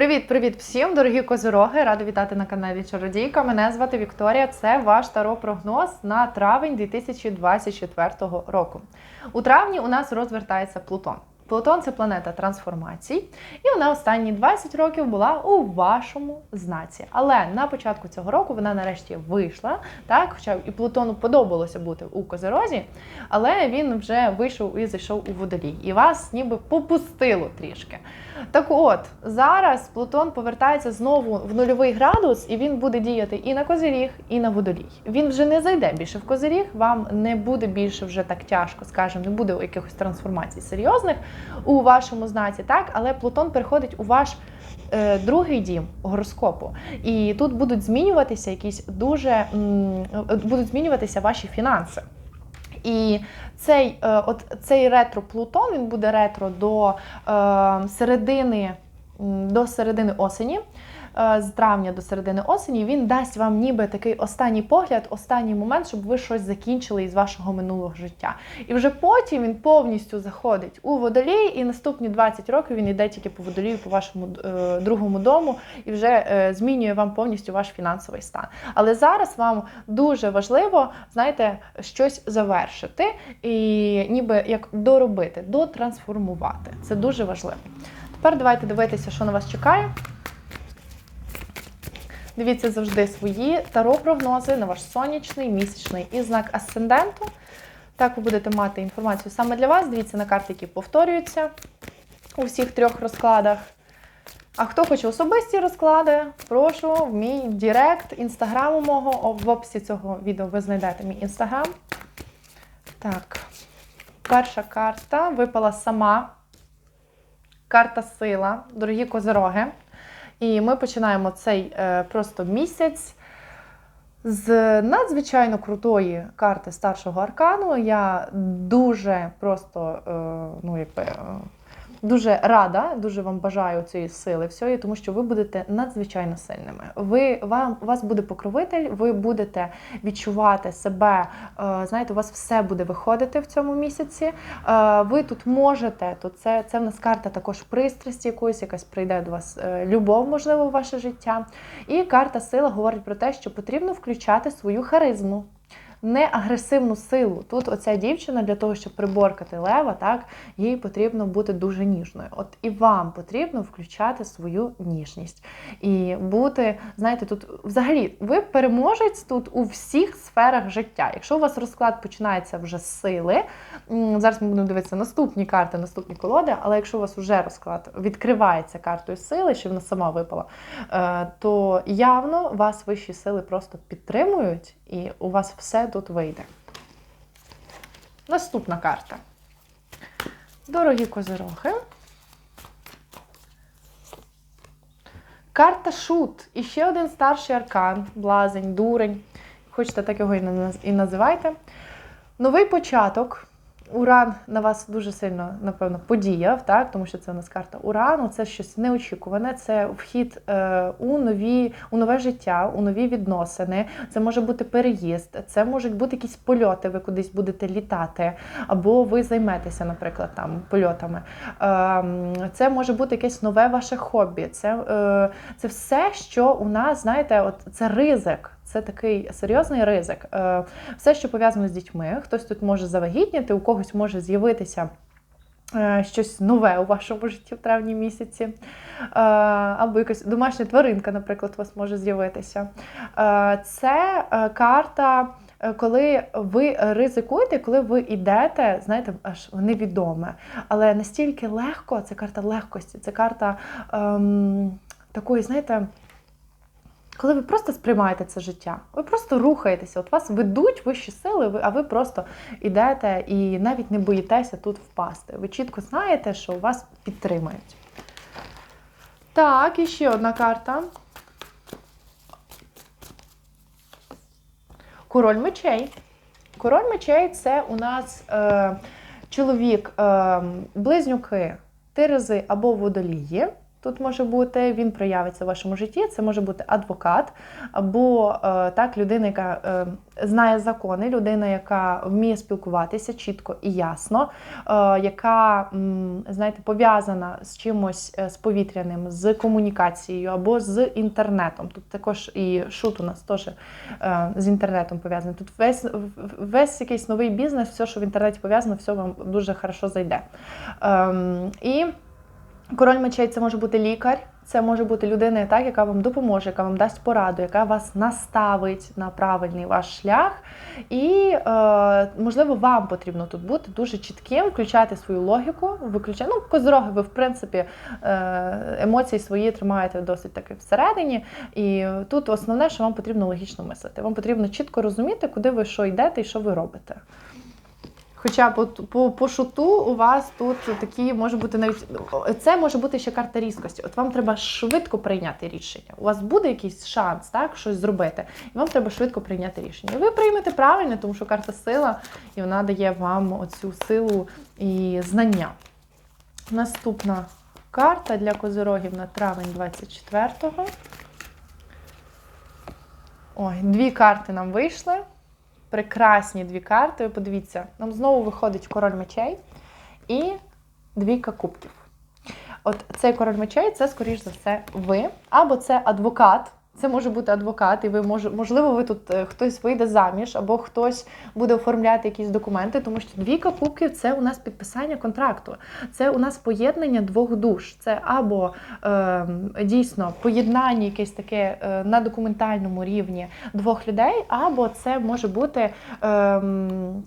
Привіт-привіт всім, дорогі козироги! Рада вітати на каналі Чародійка. Мене звати Вікторія. Це ваш таро-прогноз на травень 2024 року. У травні у нас розвертається Плутон. Плутон це планета трансформацій, і вона останні 20 років була у вашому знаці. Але на початку цього року вона нарешті вийшла. Так, хоча і Плутону подобалося бути у Козирозі, але він вже вийшов і зайшов у водолій. І вас ніби попустило трішки. Так от, зараз Плутон повертається знову в нульовий градус, і він буде діяти і на Козиріг, і на водолій. Він вже не зайде більше в Козиріг, вам не буде більше вже так тяжко, скажімо, не буде якихось трансформацій серйозних у вашому знаці, так, але Плутон переходить у ваш. е, Другий дім гороскопу, і тут будуть змінюватися якісь дуже м, будуть змінюватися ваші фінанси. І цей, е, от цей ретро Плутон він буде ретро до е, середини до середини осені. Е, З травня до середини осені він дасть вам ніби такий останній погляд, останній момент, щоб ви щось закінчили із вашого минулого життя. І вже потім він повністю заходить у водолій, і наступні 20 років він йде тільки по водолію, по вашому е, другому дому, і вже е, змінює вам повністю ваш фінансовий стан. Але зараз вам дуже важливо, знаєте, щось завершити і ніби як доробити, дотрансформувати. Це дуже важливо. Тепер давайте дивитися, що на вас чекає. Дивіться завжди свої таро-прогнози на ваш сонячний, місячний і знак асценденту. Так ви будете мати інформацію саме для вас. Дивіться на карти, які повторюються у всіх трьох розкладах. А хто хоче особисті розклади, прошу в мій Директ інстаграму мого. В описі цього відео ви знайдете мій інстаграм. Так, перша карта випала сама. Карта сила, дорогі козироги. І ми починаємо цей е, просто місяць з надзвичайно крутої карти старшого аркану. Я дуже просто е, ну, якби, е, дуже рада, дуже вам бажаю цієї сили всієї, тому що ви будете надзвичайно сильними. Ви, вам, вас буде покровитель, ви будете відчувати себе, е, знаєте, у вас все буде виходити в цьому місяці. Е, ви тут можете, то це, це в нас карта також пристрасті якоїсь, якась прийде до вас е, любов, можливо, в ваше життя. І карта сила говорить про те, що потрібно включати свою харизму. Не агресивну силу. Тут оця дівчина для того, щоб приборкати лева, так їй потрібно бути дуже ніжною. От і вам потрібно включати свою ніжність і бути, знаєте, тут взагалі ви переможець тут у всіх сферах життя. Якщо у вас розклад починається вже з сили, зараз ми будемо дивитися наступні карти, наступні колоди, але якщо у вас вже розклад відкривається картою сили, що вона сама випала, е, то явно вас вищі сили просто підтримують, і у вас все тут вийде. Наступна карта. Дорогі козироги. Карта Шут. І ще один старший аркан, блазень, дурень. Хочете так його і називайте. Новий початок. Уран на вас дуже сильно, напевно, подіяв, так? тому що це у нас карта Урану, це щось неочікуване, це вхід е, у нові, у нове життя, у нові відносини. Це може бути переїзд, це можуть бути якісь польоти, ви кудись будете літати, або ви займетеся, наприклад, там польотами. Е, це може бути якесь нове ваше хобі. Це, е, це все, що у нас, знаєте, от це ризик. Це такий серйозний ризик. Е, Все, що пов'язано з дітьми, хтось тут може завагітніти, у когось може з'явитися. е, Щось нове у вашому житті в травні місяці, Е, або якась домашня тваринка, наприклад, у вас може з'явитися. Це карта, коли ви ризикуєте, коли ви йдете, знаєте, аж в невідоме. Але настільки легко, це карта легкості, це карта ем, такої, знаєте, коли ви просто сприймаєте це життя, ви просто рухаєтеся, от вас ведуть вищі сили, а ви просто йдете і навіть не боїтеся тут впасти. Ви чітко знаєте, що вас підтримають. Так, і ще одна карта. Король мечей. Король мечей це у нас е, чоловік, е, близнюки, терези або водолії. Тут може бути, він проявиться в вашому житті. Це може бути адвокат, або е, так, людина, яка е, знає закони, людина, яка вміє спілкуватися чітко і ясно, е, яка, знаєте, пов'язана з чимось з повітряним, з комунікацією або з інтернетом. Тут також і шут у нас теж з інтернетом пов'язаний. Тут весь, весь якийсь новий бізнес, все, що в інтернеті пов'язано, все вам дуже хорошо зайде. Ем, і Король мечей це може бути лікар, це може бути людина, так, яка вам допоможе, яка вам дасть пораду, яка вас наставить на правильний ваш шлях. І, е, можливо, вам потрібно тут бути дуже чітким, включати свою логіку, виключати. Ну, козороги, ви, в принципі, е, емоції свої тримаєте досить таки всередині. І тут основне, що вам потрібно логічно мислити. Вам потрібно чітко розуміти, куди ви що йдете і що ви робите. Хоча по, по, по шуту у вас тут такі може бути навіть це може бути ще карта різкості. От вам треба швидко прийняти рішення. У вас буде якийсь шанс, так, щось зробити, і вам треба швидко прийняти рішення. І ви приймете правильно, тому що карта сила, і вона дає вам оцю силу і знання. Наступна карта для козирогів на травень 24-го. Ой, дві карти нам вийшли прекрасні дві карти. Ви подивіться, нам знову виходить король мечей і двійка кубків. От цей король мечей це, скоріш за все, ви, або це адвокат. Це може бути адвокат, і ви може, можливо, ви тут е, хтось вийде заміж, або хтось буде оформляти якісь документи, тому що двійка кубків це у нас підписання контракту, це у нас поєднання двох душ. Це або е, дійсно поєднання якесь таке е, на документальному рівні двох людей, або це може бути е,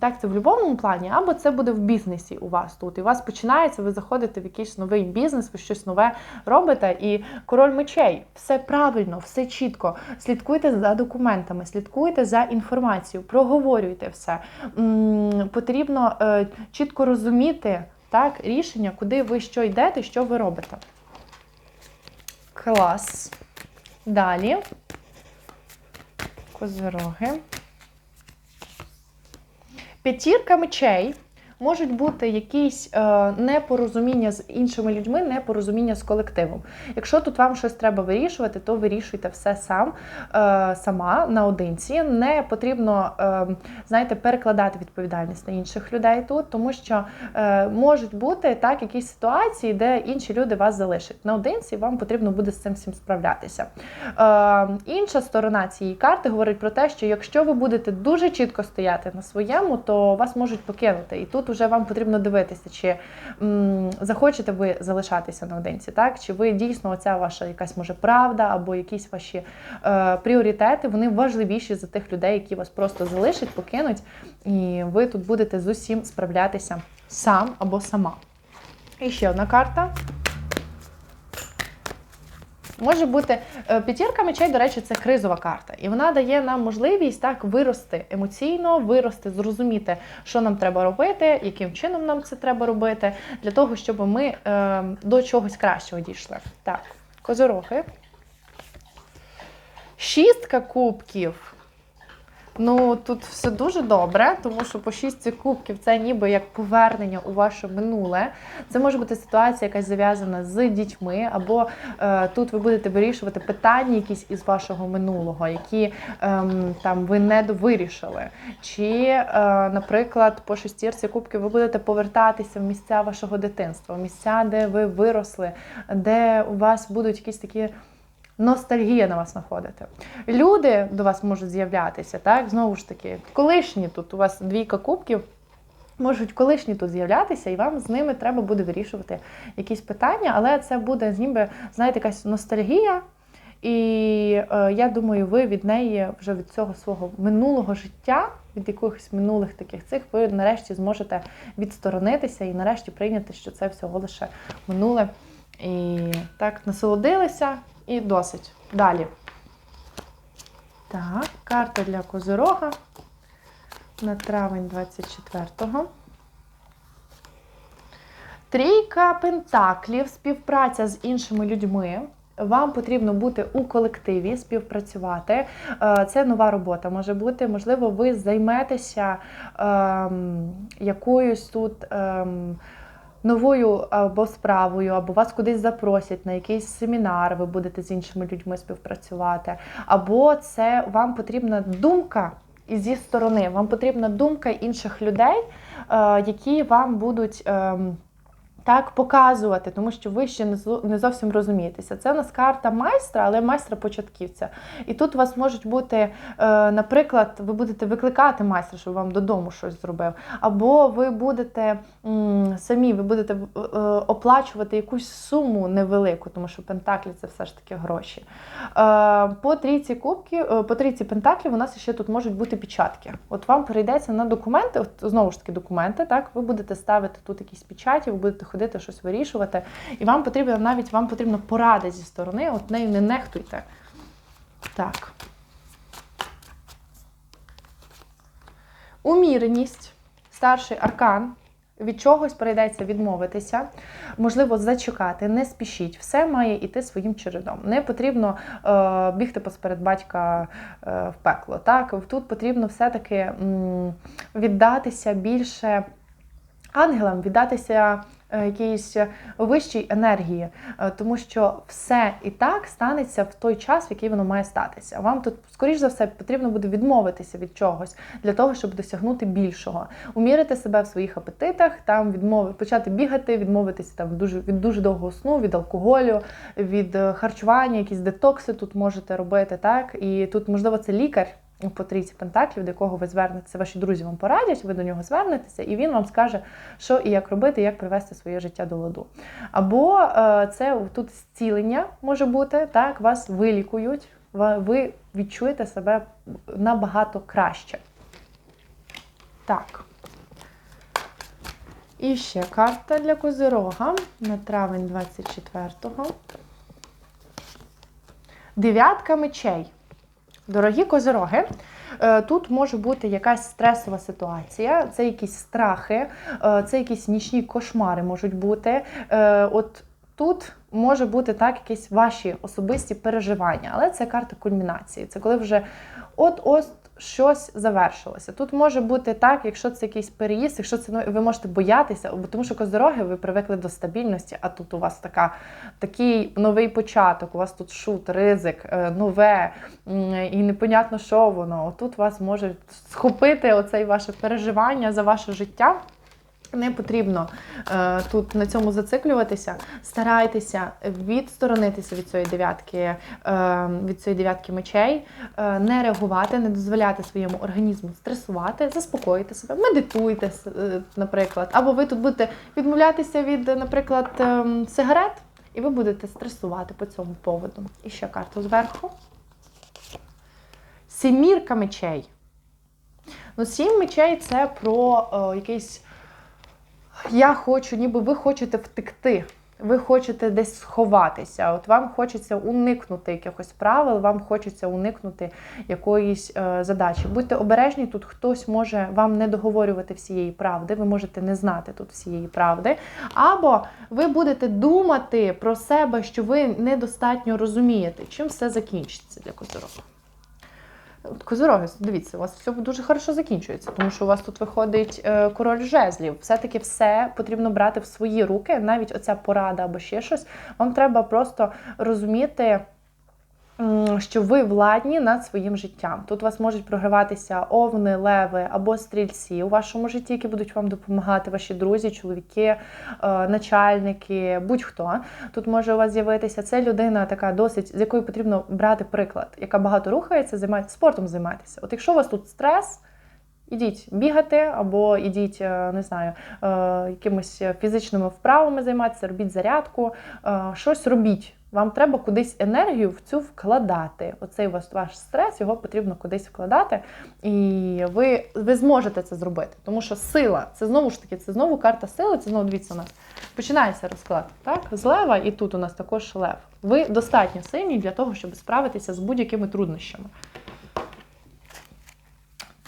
так, це в любовному плані, або це буде в бізнесі у вас тут. І у вас починається, ви заходите в якийсь новий бізнес, ви щось нове робите. І король мечей, все правильно, все чітко чітко слідкуйте за документами, слідкуйте за інформацією, проговорюйте все. Потрібно е, чітко розуміти так, рішення, куди ви що йдете, що ви робите. Клас. Далі. Козироги. П'ятірка мечей можуть бути якісь е, непорозуміння з іншими людьми, непорозуміння з колективом. Якщо тут вам щось треба вирішувати, то вирішуйте все сам е, сама наодинці. Не потрібно, е, знаєте, перекладати відповідальність на інших людей тут, тому що е, можуть бути так якісь ситуації, де інші люди вас залишать. Наодинці вам потрібно буде з цим всім справлятися. Е, Інша сторона цієї карти говорить про те, що якщо ви будете дуже чітко стояти на своєму, то вас можуть покинути. І тут вже вам потрібно дивитися, чи м, захочете ви залишатися наодинці, так? Чи ви дійсно оця ваша якась може правда, або якісь ваші е, пріоритети, вони важливіші за тих людей, які вас просто залишать, покинуть, і ви тут будете з усім справлятися сам або сама. І ще одна карта. Може бути е, п'ятірка мечей, до речі, це кризова карта, і вона дає нам можливість так вирости емоційно, вирости, зрозуміти, що нам треба робити, яким чином нам це треба робити, для того, щоб ми е, до чогось кращого дійшли. Так, козороги. Шістка кубків. Ну, тут все дуже добре, тому що по шістці кубків це ніби як повернення у ваше минуле. Це може бути ситуація, якась зав'язана з дітьми, або е, тут ви будете вирішувати питання якісь із вашого минулого, які е, там ви не вирішили. Чи, е, наприклад, по шестірці кубків ви будете повертатися в місця вашого дитинства, в місця, де ви виросли, де у вас будуть якісь такі ностальгія на вас знаходити. Люди до вас можуть з'являтися, так, знову ж таки, колишні тут у вас двійка кубків. Можуть колишні тут з'являтися, і вам з ними треба буде вирішувати якісь питання, але це буде ніби, знаєте, якась ностальгія. І е, я думаю, ви від неї вже від цього свого минулого життя, від якихось минулих таких цих, ви нарешті зможете відсторонитися і нарешті прийняти, що це всього лише минуле. І так насолодилися і досить. Далі. Так, карта для Козирога на травень 24-го. Трійка пентаклів, співпраця з іншими людьми. Вам потрібно бути у колективі, співпрацювати. Е, це нова робота може бути. Можливо, ви займетеся ем, якоюсь тут. Ем, новою або справою, або вас кудись запросять на якийсь семінар, ви будете з іншими людьми співпрацювати, або це вам потрібна думка. І зі сторони вам потрібна думка інших людей, е, які вам будуть ем, так показувати, тому що ви ще не зовсім розумієтеся. Це у нас карта майстра, але майстра початківця. І тут у вас можуть бути, е, наприклад, ви будете викликати майстра, щоб вам додому щось зробив, або ви будете самі, ви будете е, оплачувати якусь суму невелику, тому що пентаклі це все ж таки гроші. Е, По трійці кубків, е, по трійці пентаклів у нас ще тут можуть бути печатки. От вам перейдеться на документи, от знову ж таки документи, так ви будете ставити тут якісь печаті, ви будете ходити щось вирішувати, і вам потрібно навіть вам потрібна порада зі сторони, от нею не нехтуйте. Так. Уміреність, старший аркан. Від чогось прийдеться відмовитися, можливо, зачекати, не спішіть. Все має йти своїм чередом. Не потрібно е, бігти посеред батька е, в пекло. Так, тут потрібно все-таки віддатися більше ангелам, віддатися якійсь вищій енергії, е, тому що все і так станеться в той час, в який воно має статися. Вам тут, скоріш за все, потрібно буде відмовитися від чогось для того, щоб досягнути більшого, умірити себе в своїх апетитах, там відмови, почати бігати, відмовитися там дуже від дуже довгого сну, від алкоголю, від е, харчування, якісь детокси тут можете робити. Так і тут, можливо, це лікар по трійці пентаклів, до якого ви звернетеся, ваші друзі вам порадять, ви до нього звернетеся, і він вам скаже, що і як робити, як привести своє життя до ладу. Або е, це тут зцілення може бути, так, вас вилікують, ви відчуєте себе набагато краще. Так. І ще карта для Козирога на травень 24-го. Дев'ятка мечей. Дорогі козироги, е, тут може бути якась стресова ситуація, це якісь страхи, е, це якісь нічні кошмари можуть бути. Е, От тут може бути так, якісь ваші особисті переживання, але це карта кульмінації. Це коли вже от-ось щось завершилося. Тут може бути так, якщо це якийсь переїзд, якщо це ну, ви можете боятися, бо тому що козороги ви привикли до стабільності, а тут у вас така, такий новий початок, у вас тут шут, ризик, е, нове, і непонятно, що воно. Тут вас може схопити оце ваше переживання за ваше життя. Не потрібно е, тут на цьому зациклюватися. Старайтеся відсторонитися від цієї дев'ятки, е, від цієї дев'ятки мечей, е, не реагувати, не дозволяти своєму організму стресувати, заспокоїти себе, медитуйте, е, наприклад. Або ви тут будете відмовлятися від, наприклад, ем, сигарет, і ви будете стресувати по цьому поводу. І ще карту зверху. Сімірка мечей. Ну, сім мечей це про е, якийсь я хочу, ніби ви хочете втекти. Ви хочете десь сховатися. От вам хочеться уникнути якихось правил, вам хочеться уникнути якоїсь е, задачі. Будьте обережні, тут хтось може вам не договорювати всієї правди, ви можете не знати тут всієї правди. Або ви будете думати про себе, що ви недостатньо розумієте, чим все закінчиться для козорога. Козороги, дивіться, у вас все дуже хорошо закінчується, тому що у вас тут виходить е, король жезлів. Все-таки все потрібно брати в свої руки, навіть оця порада або ще щось. Вам треба просто розуміти, що ви владні над своїм життям. Тут у вас можуть програватися овни, леви або стрільці у вашому житті, які будуть вам допомагати, ваші друзі, чоловіки, е, начальники, будь-хто. Тут може у вас з'явитися це людина, така досить, з якою потрібно брати приклад, яка багато рухається, займається спортом займатися. От якщо у вас тут стрес. Ідіть бігати, або ідіть, е, не знаю, е, якимись фізичними вправами займатися, робіть зарядку, е, щось робіть. Вам треба кудись енергію в цю вкладати. Оцей ваш, ваш стрес, його потрібно кудись вкладати, і ви, ви зможете це зробити. Тому що сила, це знову ж таки, це знову карта сили, це знову дивіться у нас. Починається розклад. Так? З лева, і тут у нас також лев. Ви достатньо сильні для того, щоб справитися з будь-якими труднощами.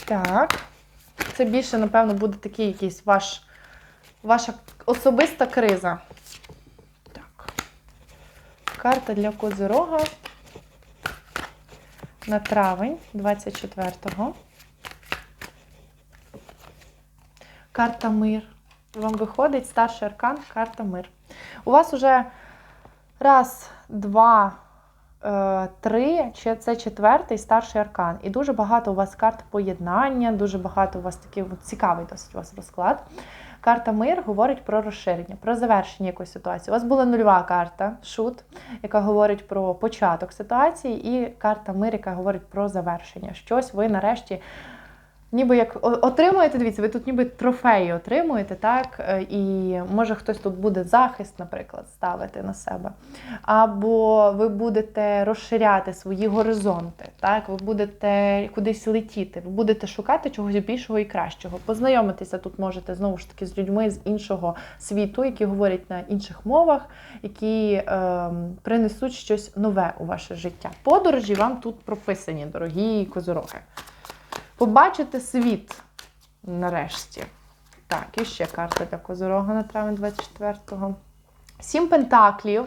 Так. Це більше, напевно, буде такий якийсь ваш, ваша особиста криза. Карта для Козирога на травень 24-го. Карта мир. вам виходить старший аркан, карта мир. У вас уже раз, два, е, три, чи це четвертий старший аркан. І дуже багато у вас карт поєднання, дуже багато у вас такий цікавий досить у вас розклад. Карта мир говорить про розширення, про завершення якоїсь ситуації. У вас була нульова карта шут, яка говорить про початок ситуації, і карта мир, яка говорить про завершення. Щось ви нарешті. Ніби як отримуєте, дивіться, ви тут ніби трофеї отримуєте, так? Е, І може хтось тут буде захист, наприклад, ставити на себе. Або ви будете розширяти свої горизонти, так? Ви будете кудись летіти, ви будете шукати чогось більшого і кращого. Познайомитися тут можете знову ж таки з людьми з іншого світу, які говорять на інших мовах, які ем, принесуть щось нове у ваше життя. Подорожі вам тут прописані, дорогі козороги. Побачити світ нарешті. Так, і ще карта для Козорога на травень 24-го. Сім пентаклів,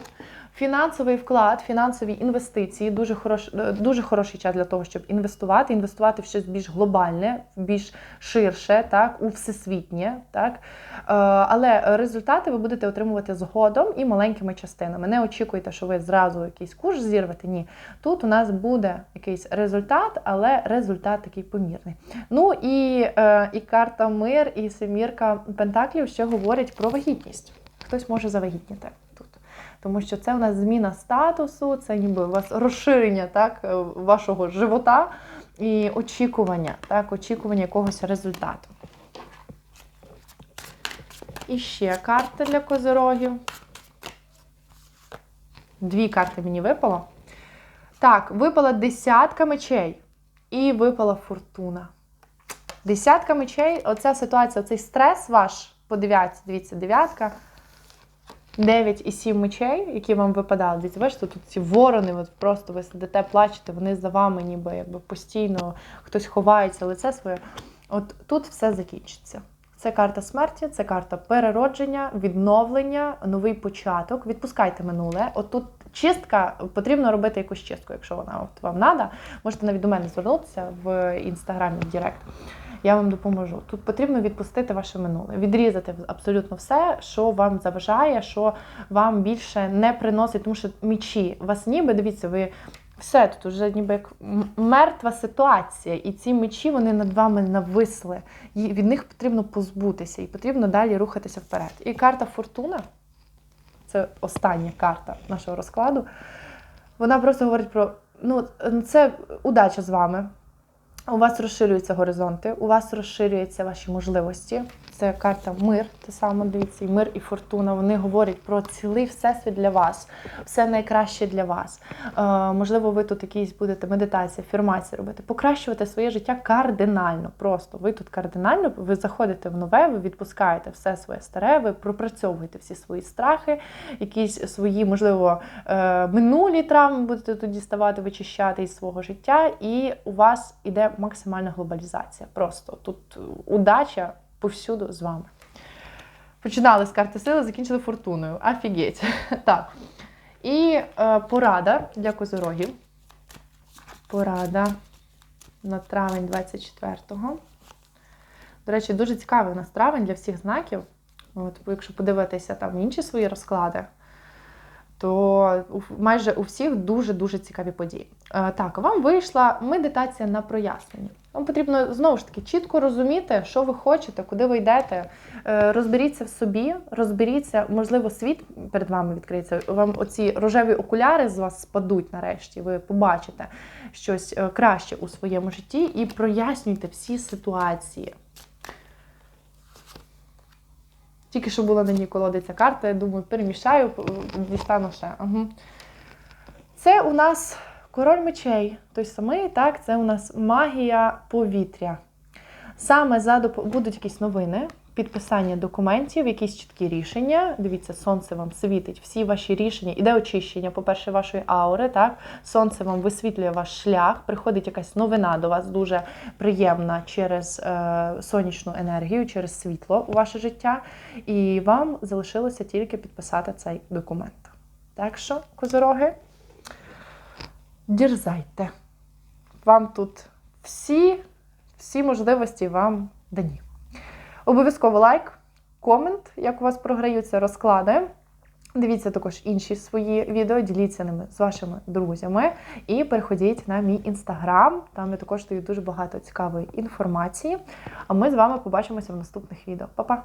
фінансовий вклад, фінансові інвестиції. Дуже, хорош, е, дуже хороший час для того, щоб інвестувати, інвестувати в щось більш глобальне, більш ширше, так, у всесвітнє. Так. Е, Але результати ви будете отримувати згодом і маленькими частинами. Не очікуйте, що ви зразу якийсь курс зірвете. Ні. Тут у нас буде якийсь результат, але результат такий помірний. Ну і, е, і карта мир, і семірка пентаклів ще говорять про вагітність. Хтось може завагітніти. Тому що це у нас зміна статусу, це ніби у вас розширення так, е, вашого живота і очікування, так, очікування якогось результату. І ще карта для козирогів. Дві карти мені випало. Так, випала десятка мечей і випала фортуна. Десятка мечей, оця ситуація, оцей стрес ваш, подивіться, дивіться, дев'ятка. 9 і 7 мечей, які вам випадали. Дивіться, бачите, тут ці ворони, от просто ви сидите, плачете, вони за вами ніби якби постійно хтось ховається лице своє. От тут все закінчиться. Це карта смерті, це карта переродження, відновлення, новий початок. Відпускайте минуле. От тут чистка, потрібно робити якусь чистку, якщо вона от вам треба. Можете навіть до мене звернутися в інстаграмі в Директ. Я вам допоможу. Тут потрібно відпустити ваше минуле, відрізати абсолютно все, що вам заважає, що вам більше не приносить, тому що мічі вас ніби, дивіться, ви все тут вже ніби як мертва ситуація, і ці мечі вони над вами нависли. І від них потрібно позбутися, і потрібно далі рухатися вперед. І карта Фортуна це остання карта нашого розкладу. Вона просто говорить про ну, це удача з вами. У вас розширюються горизонти, у вас розширюються ваші можливості. Це карта мир, те саме дивіться, і мир і фортуна. Вони говорять про цілий всесвіт для вас, все найкраще для вас. Е, можливо, ви тут якісь будете медитації, афірмації робити, покращувати своє життя кардинально. Просто ви тут кардинально, ви заходите в нове, ви відпускаєте все своє старе, ви пропрацьовуєте всі свої страхи, якісь свої, можливо, е, минулі травми будете тоді ставати, вичищати із свого життя, і у вас іде максимальна глобалізація. Просто тут удача повсюду з вами. Починали з карти сили, закінчили фортуною. Офігеть. Так. І е, порада для козорогів. Порада на травень 24-го. До речі, дуже цікавий у нас травень для всіх знаків. От, якщо подивитися там інші свої розклади, то майже у всіх дуже-дуже цікаві події. Е, Так, вам вийшла медитація на прояснення. Вам потрібно знову ж таки чітко розуміти, що ви хочете, куди ви йдете. Е, Розберіться в собі, розберіться, можливо, світ перед вами відкриється. Вам оці рожеві окуляри з вас спадуть нарешті. Ви побачите щось е, краще у своєму житті і прояснюйте всі ситуації. Тільки що була на ній колодиця карта, я думаю, перемішаю, дістану ще. Угу. Це у нас король мечей, той самий, так, це у нас магія повітря. Саме за доп... будуть якісь новини, підписання документів, якісь чіткі рішення. Дивіться, сонце вам світить, всі ваші рішення, іде очищення, по-перше, вашої аури. Так, сонце вам висвітлює ваш шлях, приходить якась новина до вас дуже приємна через е, сонячну енергію, через світло у ваше життя. І вам залишилося тільки підписати цей документ. Так що, козороги, дірзайте. Вам тут всі, всі можливості вам дані. Обов'язково лайк, комент, як у вас програються розклади. Дивіться також інші свої відео, діліться ними з вашими друзями. І переходіть на мій інстаграм. Там я також даю дуже багато цікавої інформації. А ми з вами побачимося в наступних відео. Па-па!